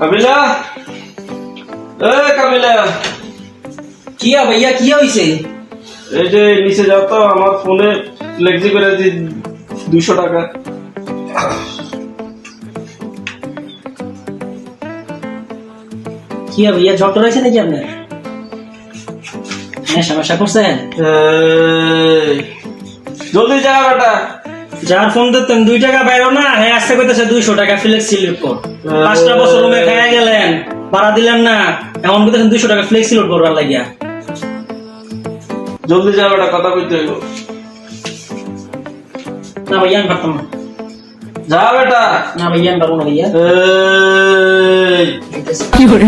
কাবিলা এ কাবিলা কিয়া ভাইয়া কি হইছে? এই যে নিচে যাও তো আমার ফোনে ফ্লেক্সি করে দি দুশো টাকা। কিয়া ভাইয়া টর হয়েছে নাকি আপনার? হ্যাঁ সমস্যা করছেন? জলদি যা বেটা। যার ফোন দিতেন দুই টাকা বাইরো না হ্যাঁ আসতে কইতেছে দুইশো টাকা ফ্লেক্স কর। পাঁচটা বছর ভাড়া দিলাম না এমন করে দেখেন দুইশো টাকা ফ্লেক্সি লোড করবার লাগিয়া জলদি যাও একটা কথা কইতে হইব না ভাইয়া আমি পারতাম না বেটা না ভাইয়া আমি পারব না ভাইয়া কি করে